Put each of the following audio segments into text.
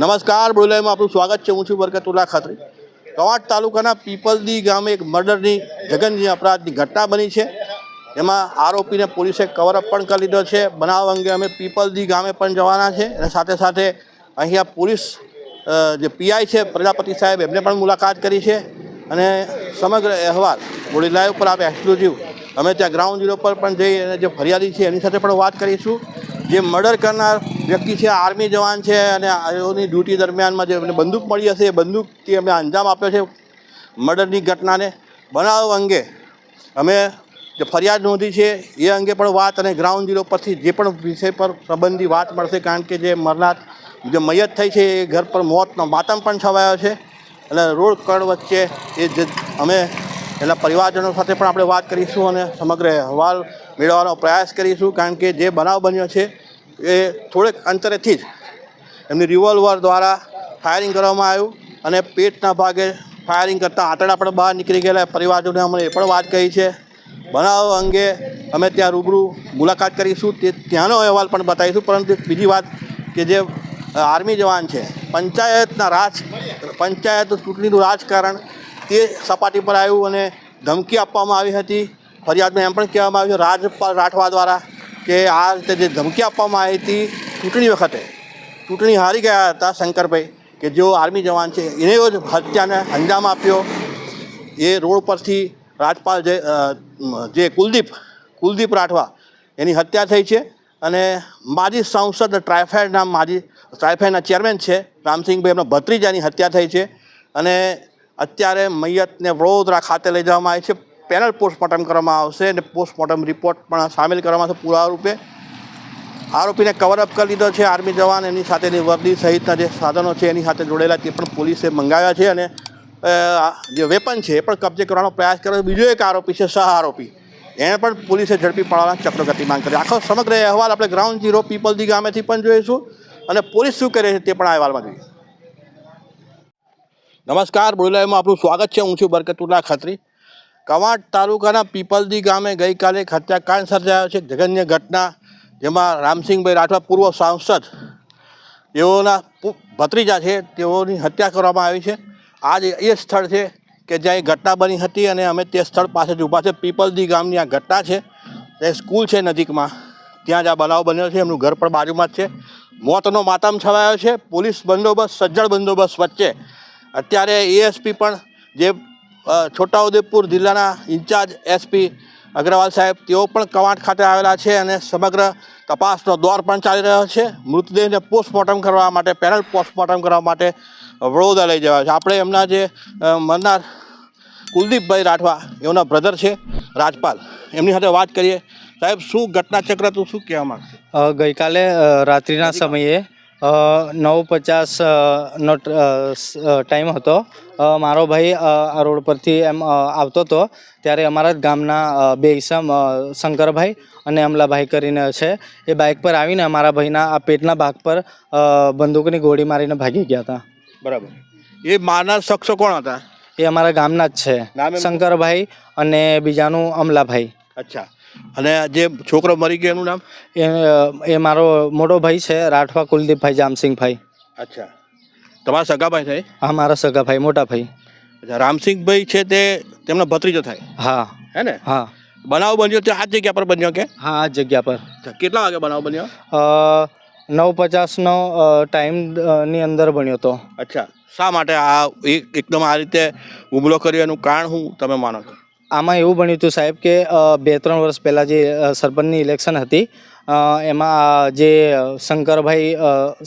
નમસ્કાર બોલાયમાં આપણું સ્વાગત છે. હું છું બરકતુલ્લા ખાતરી. કવાંટ તાલુકાના પીપલદી ગામે એક મર્ડરની જગનજી અપરાધની ઘટના બની છે. એમાં આરોપીને પોલીસે કવરઅપ પણ કરી લીધો છે. બનાવ અંગે અમે પીપલદી ગામે પણ જવાના છે અને સાથે સાથે અહીંયા પોલીસ જે પીઆઈ છે, પ્રજાપતિ સાહેબ, એમને પણ મુલાકાત કરી છે. અને સમગ્ર અહેવાલ બોડી લાઈવ પર આપણે એક્સક્લુઝિવ અમે ત્યાં ગ્રાઉન્ડ ઝીરો પર પણ જઈ અને જે ફરિયાદી છે એની સાથે પણ વાત કરીશું. જે મર્ડર કરનાર વ્યક્તિ છે આર્મી જવાન છે અને એની ડ્યુટી દરમિયાનમાં જે એમને બંદૂક મળી હશે, એ બંદૂકથી અમે અંજામ આપ્યો છે મર્ડરની ઘટનાને. બનાવ અંગે અમે જે ફરિયાદ નોંધી છે, એ અંગે પણ વાત અને ગ્રાઉન્ડ ઝીરો પરથી જે પણ વિષય પર સંબંધી વાત મળશે, કારણ કે જે મરનાર જે મયત થઈ છે, એ ઘર પર મોતનો માતમ પણ છવાયો છે. અને રોડ કળ વચ્ચે એ જે અમે એના પરિવારજનો સાથે પણ આપણે વાત કરીશું અને સમગ્ર અહેવાલ મેળવવાનો પ્રયાસ કરીશું કારણ કે જે બનાવ બન્યો છે એ થોડેક અંતરેથી જ. એમની રિવોલ્વર દ્વારા ફાયરિંગ કરવામાં આવ્યું અને પેટના ભાગે ફાયરિંગ કરતાં આંતરડા પણ બહાર નીકળી ગયેલા પરિવારજોને અમને એ પણ વાત કહી છે. બનાવ અંગે અમે ત્યાં રૂબરૂ મુલાકાત કરીશું. તે ત્યાંનો અહેવાલ પણ બતાવીશું. પરંતુ બીજી વાત કે જે આર્મી જવાન છે, પંચાયતના રાજ, પંચાયત ચૂંટણીનું રાજકારણ તે સપાટી પર આવ્યું અને ધમકી આપવામાં આવી હતી. ફરિયાદમાં એમ પણ કહેવામાં આવ્યું રાજપાલ રાઠવા દ્વારા કે આ રીતે જે ધમકી આપવામાં આવી હતી, ચૂંટણી વખતે ચૂંટણી હારી ગયા હતા શંકરભાઈ કે જેઓ આર્મી જવાન છે, એને જ હત્યાને અંજામ આપ્યો. એ રોડ પરથી રાજપાલ જે જે કુલદીપ કુલદીપ રાઠવા, એની હત્યા થઈ છે અને માજી સાંસદ ટ્રાયફેડના માજી ટ્રાયફેડના ચેરમેન છે, રામસિંહભાઈ, એમના ભત્રીજાની હત્યા થઈ છે અને અત્યારે મૈયતને વડોદરા ખાતે લઈ જવામાં આવી છે. પેનલ પોસ્ટમોર્ટમ કરવામાં આવશે અને પોસ્ટમોર્ટમ રિપોર્ટ પણ સામેલ કરવામાં આવશે પુરાવા રૂપે. આરોપીને કવરઅપ કરી લીધો છે આર્મી જવાન, એની સાથેની વર્દી સહિતના જે સાધનો છે એની સાથે જોડેલા તે પણ પોલીસે મંગાવ્યા છે અને જે વેપન છે એ પણ કબજે કરવાનો પ્રયાસ કર્યો. બીજો એક આરોપી છે સહ આરોપી. એણે પણ પોલીસે ઝડપી પાડવાના ચક્ર ગતિમાન કર્યા. આખો સમગ્ર અહેવાલ આપણે ગ્રાઉન્ડ ઝીરો પીપલજી ગામેથી પણ જોઈશું અને પોલીસ શું કરે છે તે પણ આ અહેવાલમાં જોઈએ. નમસ્કાર બોલાયમાં આપનું સ્વાગત છે. હું છું બરકતુલ્લા ખત્રી. કવાંટ તાલુકાના પીપલદી ગામે ગઈકાલે એક હત્યાકાંડ સર્જાયો છે. જઘન્ય ઘટના જેમાં રામસિંહભાઈ રાઠવા પૂર્વ સાંસદ, તેઓના ભત્રીજા છે, તેઓની હત્યા કરવામાં આવી છે. આ જ એ સ્થળ છે કે જ્યાં એ ઘટના બની હતી અને અમે તે સ્થળ પાસે જ ઊભા છે. પીપલદી ગામની આ ઘટના છે, તે સ્કૂલ છે નજીકમાં. ત્યાં જ આ બનાવ બન્યો છે, એમનું ઘર પણ બાજુમાં જ છે. મોતનો માતમ છવાયો છે. પોલીસ બંદોબસ્ત, સજ્જડ બંદોબસ્ત વચ્ચે. અત્યારે એએસપી પણ જે છોટાઉદેપુર જિલ્લાના ઇન્ચાર્જ એસપી અગ્રવાલ સાહેબ, તેઓ પણ કવાંટ ખાતે આવેલા છે અને સમગ્ર તપાસનો દોર પણ ચાલી રહ્યો છે. મૃતદેહને પોસ્ટમોર્ટમ કરવા માટે પેનલ પોસ્ટમોર્ટમ કરવા માટે વડોદરા લઈ જવા છે. આપણે એમના જે મરનાર કુલદીપભાઈ રાઠવા એમના બ્રધર છે, રાજપાલ. એમની સાથે વાત કરીએ. સાહેબ, શું ઘટના ચક્ર તું શું કહેવા માગશે? ગઈકાલે રાત્રિના સમયે નવ પચાસ નો ટ- અ, સ- અ, ટાઈમ હતો. મારો ભાઈ આ રોડ પરથી એમ આવતો હતો. ત્યારે અમારા જ ગામના બે ઈસમ શંકરભાઈ અને અમલાભાઈ કરીને છે. એ બાઇક પર આવીને અમારા ભાઈના આ પેટના ભાગ પર બંદૂકની ગોળી મારીને ભાગી ગયા હતા. બરાબર. એ મારનાર શખ્સો કોણ હતા? એ અમારા ગામના જ છે. શંકરભાઈ અને બીજાનું અમલાભાઈ. અચ્છા. અને જે છોકરો મરી ગયો એનું નામ? એ એ મારો મોટો ભાઈ છે રાઠવા કુલદીપભાઈ જામસિંગભાઈ અચ્છા. તમારા સગાભાઈ થાય? હા મારા સગા ભાઈ મોટા ભાઈ. અચ્છા રામસિંહભાઈ છે તે તેમનો ભત્રીજો થાય? હા. હે ને? હા. બનાવ બન્યો તે આ જગ્યા પર બન્યો કે? હા આ જગ્યા પર. કેટલા વાગે બનાવ બન્યો? નવ પચાસનો ટાઈમની અંદર બન્યો હતો અચ્છા. શા માટે આ એકદમ આ રીતે હુમલો કર્યો? એનું કારણ હું તમે માનો છો? આમાં એવું બન્યું હતું સાહેબ કે બે ત્રણ વર્ષ પહેલાં જે સરપંચની ઇલેક્શન હતી એમાં જે શંકરભાઈ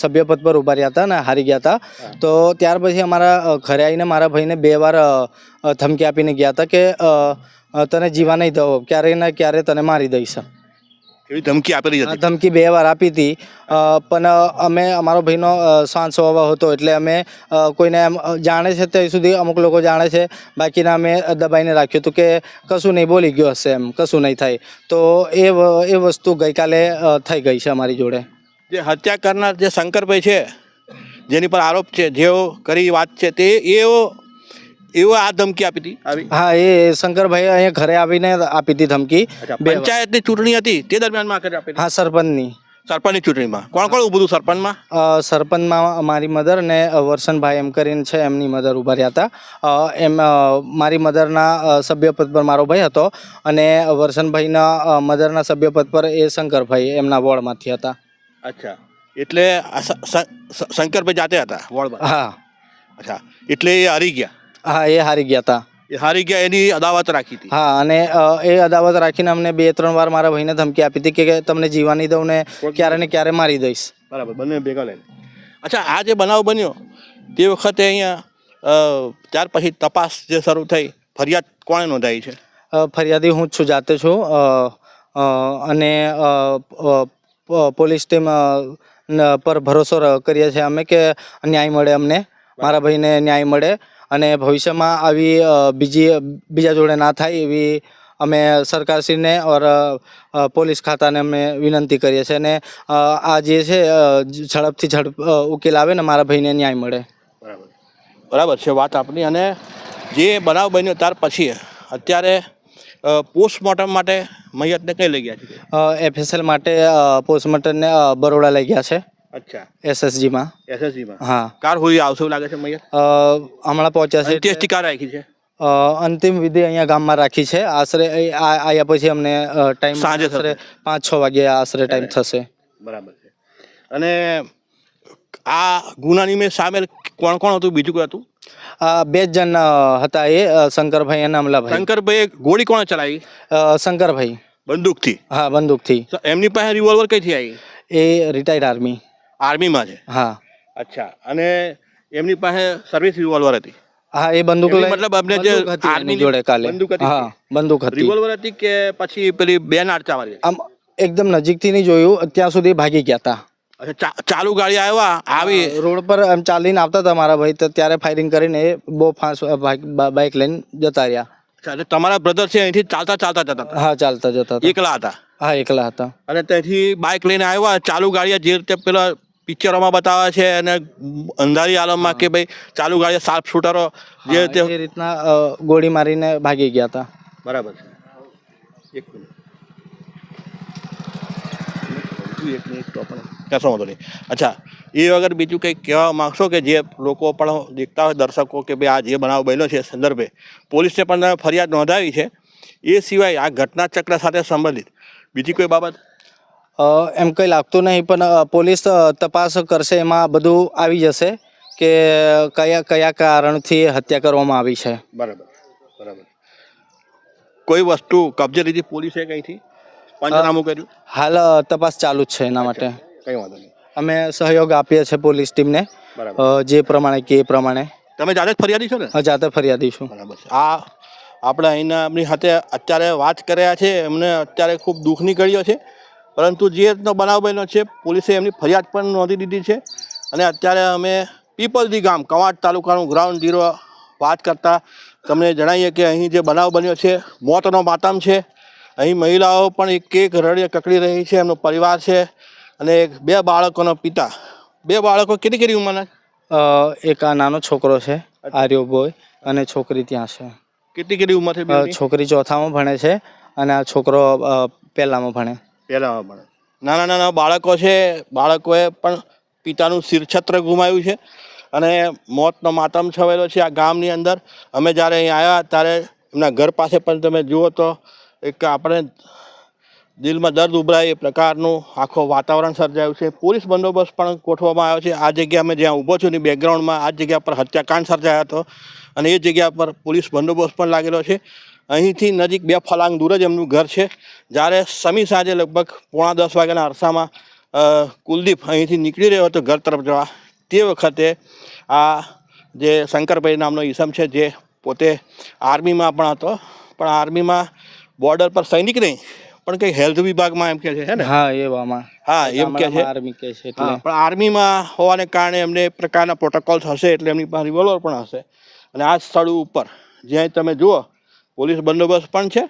સભ્યપદ પર ઊભા રહ્યા હતા ને હારી ગયા હતા. તો ત્યાર પછી અમારા ઘરે આવીને મારા ભાઈને બે વાર ધમકી આપીને ગયા હતા કે તને જીવા નહીં દઉં ક્યારેય ને ક્યારે તને મારી દઈશ. એવી ધમકી આપેલી હતી? ધમકી બે વાર આપી હતી. પણ અમે અમારો ભાઈનો શાંત સ્વભાવ હતો એટલે અમે કોઈને એમ જાણે છે ત્યાં સુધી અમુક લોકો જાણે છે. બાકીના અમે દબાઈને રાખ્યું હતું કે કશું નહીં બોલી ગયો હશે એમ કશું નહીં થાય. તો એ એ વસ્તુ ગઈકાલે થઈ ગઈ છે અમારી જોડે. જે હત્યા કરનાર જે શંકરભાઈ છે જેની પર આરોપ છે જેઓ કરી વાત છે તે એવો એવો આ ધમકી આપી હતી? આવી? હા એ શંકરભાઈ અહીંયા ઘરે આવીને આપી હતી ધમકી. પંચાયતની ચૂંટણી હતી તે દરમિયાનમાં કરી આપી હા સરપંચની. સરપંચની ચૂંટણીમાં. કોણ કોણ ઊભું હતું સરપંચમાં? સરપંચમાં મારી મધર ને વરસનભાઈ એમ કરીને છે એમની મધર ઊભા રહ્યા હતા. એમ મારી મધરના સભ્યપદ પર મારો ભાઈ હતો અને વરસનભાઈના મધરના સભ્યપદ પર એ શંકરભાઈ એમના વોર્ડમાંથી હતા. અચ્છા. એટલે શંકરભાઈ જાતે હતા વોર્ડમાં? હા. અચ્છા. એટલે એ હારી ગયા? હા એ હારી ગયા હતા એ હારી ગયા એની અદાવત રાખી હતી. હા અને અ, એ અદાવત રાખીને અમને બે ત્રણ વાર મારા ભાઈને ધમકી આપી હતી કે તમને જીવા નહીં દઉં ને ક્યારે ને ક્યારે મારી દઈશ. બરાબર બંને ભેગા લઈને. અચ્છા આ જે બનાવ બન્યો તે વખતે અહીંયા અ, ત્યાર પછી તપાસ જે શરૂ થઈ ફરિયાદ કોણે નોંધાઈ છે? અ, ફરિયાદી હું જ છું જાતે છું. અ, અ, અને અ, અ, પ- પોલીસ ટીમ અ, ન- પર ભરોસો ર- કરીએ છીએ અમે કે ન્યાય મળે અમને. મારા ભાઈને ન્યાય મળે. અને ભવિષ્યમાં આવી બીજી બીજા જોડે ના થાય એવી અમે સરકારશ્રીને ઓર પોલીસ ખાતાને અમે વિનંતી કરીએ છીએ અને આ જે છે ઝડપથી ઝડપ ઉકેલ આવે ને મારા ભાઈને ન્યાય મળે. બરાબર. બરાબર છે વાત આપની અને જે બનાવ બન્યો ત્યાર પછી અત્યારે પોસ્ટમોર્ટમ માટે મૈયતને કઈ લઈ ગયા છે? એફએસએલ માટે પોસ્ટમોર્ટમને બરોડા લઈ ગયા છે. અચ્છા. એસએસજીમાં. એસએસજીમાં? હા. કાર હોઈ આવશે એવું લાગે છે મૈયત અ, હમણાં પહોંચ્યા છે. ટેસ્ટી કાર રાખી છે. અ, અંતિમ વિધિ અહીંયા ગામમાં રાખી છે. આશરે આ- આયા પછી અમને ટાઈમ સાંજે આશરે પાંચ છ વાગે આશરે ટાઈમ થશે. બરાબર છે. અને આ ગુનાની મેં સામેલ કોણ કોણ હતું? બીજું કોઈ હતું? બે જ જણ હતા એ શંકરભાઈ અને અમલાભાઈ. શંકરભાઈ ગોળી કોણે ચલાવી? શંકરભાઈ. બંદૂકથી. હા બંદૂકથી. એમની પાસે રિવોલ્વર કઈથી આવી? એ રિટાયર્ડ આર્મી આર્મીમાં છે. હા. અચ્છા. અને એમની પાસે સર્વિસ રિવોલ્વર હતી? હા એ બંદૂક મતલબ અમને જે આર્મીની જોડે કાલે. બંદૂક હતી? હા બંદૂક હતી. રિવોલ્વર હતી કે પછી પેલી બે નાડચા વાળી આમ એકદમ નજીકથી નહીં જોયું ત્યાં સુધી ભાગી ગયા હતા ચાલુ ગાડી આવ્યા આવી? રોડ પર એમ ચાલીને આવતા હતા મારા ભાઈ તો ત્યારે ફાયરિંગ કરીને એ બહુ ફાંસ બાઇક લઈને જતા રહ્યા. અચ્છા, તમારા બ્રધર છે અહીંથી ચાલતા ચાલતા જતા હા ચાલતા જતા એકલા હતા? હા એકલા હતા. અને ત્યાંથી બાઇક લઈને આવ્યા ચાલુ ગાડી જે રીતે પેલા પિક્ચરોમાં બતાવે છે અને અંધારી આલમમાં કે ભાઈ ચાલુ ગાડી શાર્પ શૂટરો જે રીતના ગોળી મારીને ભાગી ગયા હતા. બરાબર છે. એક મિનિટ. કશો વાંધો નહીં. અચ્છા એ વગર બીજું કંઈક કહેવા માગશો કે જે લોકો પણ દેખતા હોય દર્શકો કે ભાઈ આ જે બનાવ બન્યો છે સંદર્ભે? પોલીસે પણ તમે ફરિયાદ નોંધાવી છે. એ સિવાય આ ઘટના ચક્ર સાથે સંબંધિત બીજી કોઈ બાબત? એમ કંઈ લાગતું નહીં પણ પોલીસ તપાસ કરશે એમાં બધું આવી જશે કે કયા કયા કારણથી હત્યા કરવામાં આવી છે. બરાબર બરાબર. કોઈ વસ્તુ કબજે લીધી પોલીસે કંઈથી? પંચનામું કર્યું? હાલ તપાસ ચાલુ જ છે એના માટે. કંઈ વાંધો નહીં. અમે સહયોગ આપીએ છીએ પોલીસ ટીમને જે પ્રમાણે કે એ પ્રમાણે. તમે જાતે જ ફરિયાદી છો ને? જાતે ફરિયાદી છું. બરાબર આ આપણે અહીંના એમની સાથે અત્યારે વાત કર્યા છે એમને અત્યારે ખૂબ દુઃખ નીકળ્યો છે. પરંતુ જે રીતનો બનાવ બન્યો છે પોલીસે એમની ફરિયાદ પણ નોંધી દીધી છે. અને અત્યારે અમે પીપલદી ગામ કવાંટ તાલુકાનું ગ્રાઉન્ડ ઝીરો વાત કરતાં તમને જણાવીએ કે અહીં જે બનાવ બન્યો છે મોતનો માતમ છે. અહીં મહિલાઓ પણ એક એક રડીએ કકડી રહી છે એમનો પરિવાર છે અને એક બે બાળકોનો પિતા. બે બાળકો કેટલી કેટલી ઉંમરના? એક આ નાનો છોકરો છે આર્યો બોય અને છોકરી ત્યાં છે. કેટલી કેટલી ઉંમર છે છોકરી ચોથામાં ભણે છે અને આ છોકરો પહેલામાં ભણે. પહેલામાં પણ નાના નાના બાળકો છે, બાળકોએ પણ પિતાનું શિરછત્ર ગુમાવ્યું છે અને મોતનો માતમ છવાયેલો છે આ ગામની અંદર. અમે જ્યારે અહીં આવ્યા ત્યારે એમના ઘર પાસે પણ તમે જુઓ તો એક આપણે દિલમાં દર્દ ઉભરાય એ પ્રકારનું આખો વાતાવરણ સર્જાયું છે. પોલીસ બંદોબસ્ત પણ ગોઠવવામાં આવ્યો છે. આ જગ્યા અમે જ્યાં ઊભો છું ને બેકગ્રાઉન્ડમાં આ જગ્યા પર હત્યાકાંડ સર્જાયો હતો અને એ જગ્યા પર પોલીસ બંદોબસ્ત પણ લાગેલો છે. અહીંથી નજીક બે ફલાંગ દૂર જ એમનું ઘર છે. જ્યારે સમી સાંજે લગભગ પોણા દસ વાગ્યાના અરસામાં કુલદીપ અહીંથી નીકળી રહ્યો હતો ઘર તરફ જવા. તે વખતે આ જે શંકરભાઈ નામનો ઈસમ છે જે પોતે આર્મીમાં પણ હતો. પણ આર્મીમાં બોર્ડર પર સૈનિક નહીં પણ કંઈ હેલ્થ વિભાગમાં એમ કે છે ને? હા એવામાં. હા એમ કે છે. આર્મી કે છે પણ આર્મીમાં હોવાને કારણે એમને પ્રકારના પ્રોટોકોલ્સ હશે એટલે એમની પાસે રિવોલ્વર પણ હશે. અને આ સ્થળ ઉપર જ્યાં તમે જુઓ પોલીસ બંદોબસ્ત પણ છે.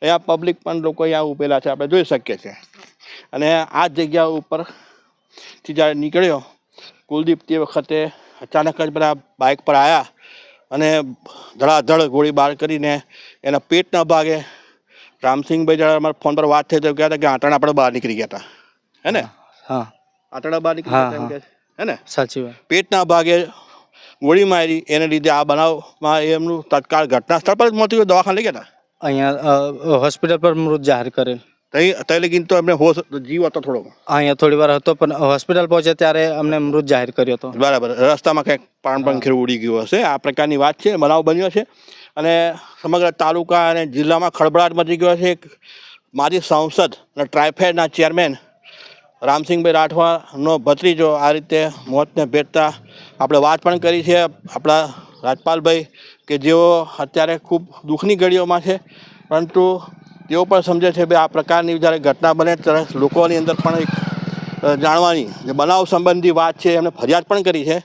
અહીંયા પબ્લિક પણ લોકો અહીંયા ઉભેલા છે. આપણે જોઈ શકીએ છીએ. અને આ જગ્યા ઉપરથી જ્યારે નીકળ્યો કુલદીપ તે વખતે અચાનક જ બધા બાઇક પર આવ્યા અને ધડાધડ ગોળીબાર કરીને એના પેટના ભાગે રામસિંહભાઈ જ્યારે અમારા ફોન પર વાત થઈ તો કહેતા કે આંટણ આપણે બહાર નીકળી ગયા હતા. હે ને? હા આંટણા બહાર નીકળી છે. હે ને? સાચી વાત. પેટના ભાગે ગોળી મારી એને લીધે આ બનાવમાં એમનું તત્કાળ ઘટના સ્થળ પર જ મોત થયું દવાખાને લઈ ગયા અહીંયા હોસ્પિટલ પર મૃત જાહેર કરેલ. તઈ લગીન તો એમને હોશ જીવ હતો થોડો અહીંયા થોડી વાર હતો પણ હોસ્પિટલ પહોંચે ત્યારે અમને મૃત જાહેર કર્યો હતો. બરાબર. રસ્તામાં કંઈક પાણ પંખેર ઉડી ગયું હશે. આ પ્રકારની વાત છે બનાવ બન્યો છે. અને સમગ્ર તાલુકા અને જિલ્લામાં ખળભળાટ મચી ગયો છે. મારી સાંસદ અને ટ્રાયફેડના ચેરમેન રામસિંહભાઈ રાઠવાનો ભત્રીજો આ રીતે મોતને ભેટતા આપણે વાત પણ કરી છે આપણા રાજપાલભાઈ કે જેઓ અત્યારે ખૂબ દુઃખની ઘડીઓમાં છે, પરંતુ તેઓ પણ સમજે છે કે આ પ્રકારની જ્યારે ઘટના બને ત્યારે લોકોની અંદર પણ એક જાણવાની જે બનાવ સંબંધી વાત છે એમણે ફરિયાદ પણ કરી છે.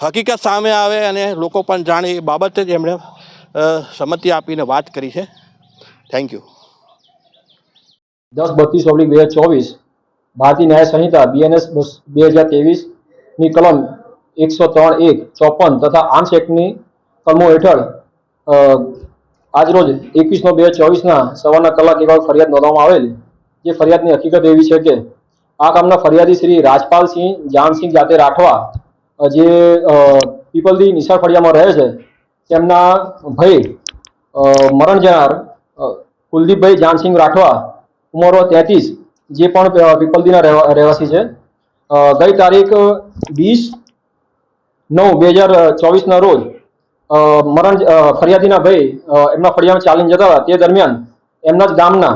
હકીકત સામે આવે અને લોકો પણ જાણે એ બાબતે જ એમણે સંમતિ આપીને વાત કરી છે. થેન્ક યુ દસ બત્રીસ ઓગણીસ બે હજાર ચોવીસ ભારતીય ન્યાય સંહિતા બીએનએસ બે હજારની કલમ એકસો ત્રણ એક, ચોપન તથા આર્મ્સ એક્ટની કલમો હેઠળ આજરોજ એકવીસ નો બે ચોવીસના સવારના કલાક એવા ફરિયાદ નોંધવામાં આવેલ, જે ફરિયાદની હકીકત એવી છે કે આ કામના ફરિયાદી શ્રી રાજપાલસિંહ જાનસિંહ જાતે રાઠવા જે પીપલદી નિશાળ ફળિયામાં રહે છે, તેમના ભાઈ મરણ જનાર કુલદીપભાઈ જાનસિંહ રાઠવા ઉંમરો તેત્રીસ, જે પણ પીપલદીના રહેવા- રહેવાસી છે. ગઈ તારીખ વીસ નવ, બે હજાર ચોવીસના રોજ મરણ ફરિયાદીના ભાઈ એમના ફળિયામાં ચાલીને જતા હતા. તે દરમિયાન એમના જ ગામના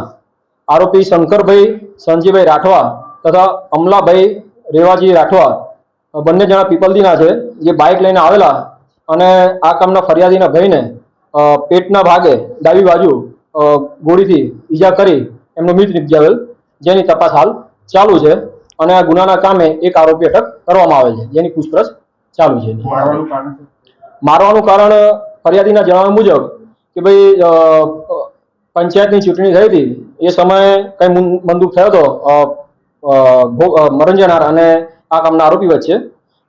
આરોપી શંકરભાઈ સંજીભાઈ રાઠવા તથા અમલાભાઈ રેવાજી રાઠવા બંને જણા પીપલદીના છે, જે બાઇક લઈને આવેલા અને આ કામના ફરિયાદીના ભાઈને પેટના ભાગે ડાબી બાજુ ગોળીથી ઈજા કરી એમનો મૃત નિપજાવેલ, જેની તપાસ હાલ ચાલુ છે અને આ ગુનાના કામે એક આરોપી અટક કરવામાં આવેલ છે, જેની પૂછપરછ ચાલુ છે. મારવાનું કારણ ફરિયાદીના જણાવ્યા મુજબ કે ભાઈ પંચાયતની ચૂંટણી થઈ હતી. એ સમયે કઈ બંદૂક થયો હતો. અ, અ, ભો- અ, મરણ જનાર અને આ કામના આરોપી વચ્ચે.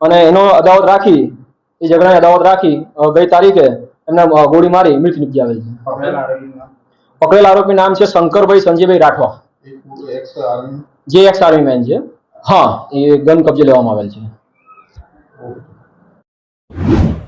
અને એનો અદાવત રાખી એ ઝઘડાની અદાવત રાખી ગઈ તારીખે એમને ગોળી મારી મૃત્યુ નિપજાવેલ છે. પકડેલ આરોપી નામ? છે શંકરભાઈ સંજયભાઈ રાઠવા. જે એક્સ આર્મી મેન છે. હા એ ગન કબજે લેવામાં આવેલ છે. you.